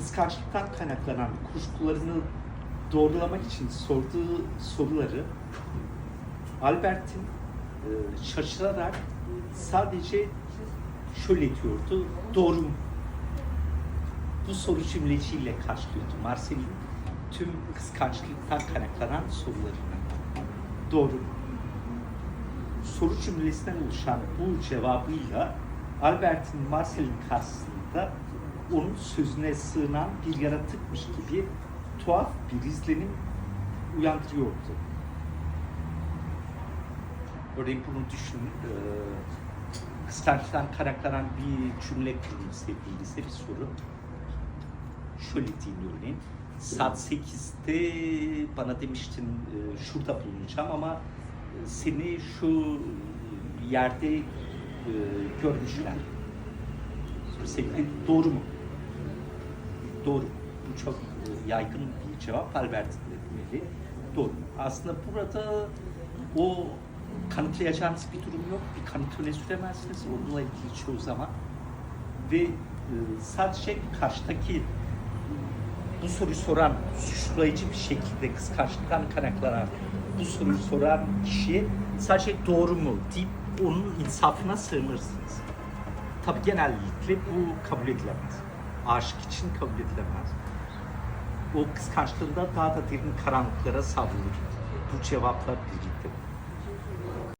kıskançlıktan kaynaklanan kuşkularını doğrulamak için sorduğu soruları Albert'in e, şaşırarak sadece şöyle diyordu, doğru mu? Bu soru cümleciyle karşılıyordu Marcel'in tüm kıskançlıktan kaynaklanan sorularını. Doğru mu? Soru cümlesinden oluşan bu cevabıyla Albert'in Marcel'in karşısında onun sözüne sığınan bir yaratıkmış gibi tuhaf bir izlenim uyandırıyordu. Örneğin bunu düşünün. Ee, kıskançlıktan kaynaklanan bir cümle kurun sevdiğinizde bir soru. Şöyle diyeyim örneğin. Saat 8'de bana demiştin e, şurada bulunacağım ama e, seni şu yerde e, görmüşler. Doğru mu? Doğru. Bu çok e, yaygın bir cevap. Albert'in de demeli. Doğru. Aslında burada o kanıtlayacağınız bir durum yok. Bir kanıt öne süremezsiniz. Onunla ilgili çoğu zaman. Ve e, sadece karşıdaki bu soruyu soran, suçlayıcı bir şekilde kıskançlıktan kaynaklanan bu soruyu soran kişiye sadece doğru mu deyip onun insafına sığınırsınız. Tabii genellikle bu kabul edilemez. Aşık için kabul edilemez. O kıskançlığında daha da derin karanlıklara savrulur. Bu cevaplar birlikte.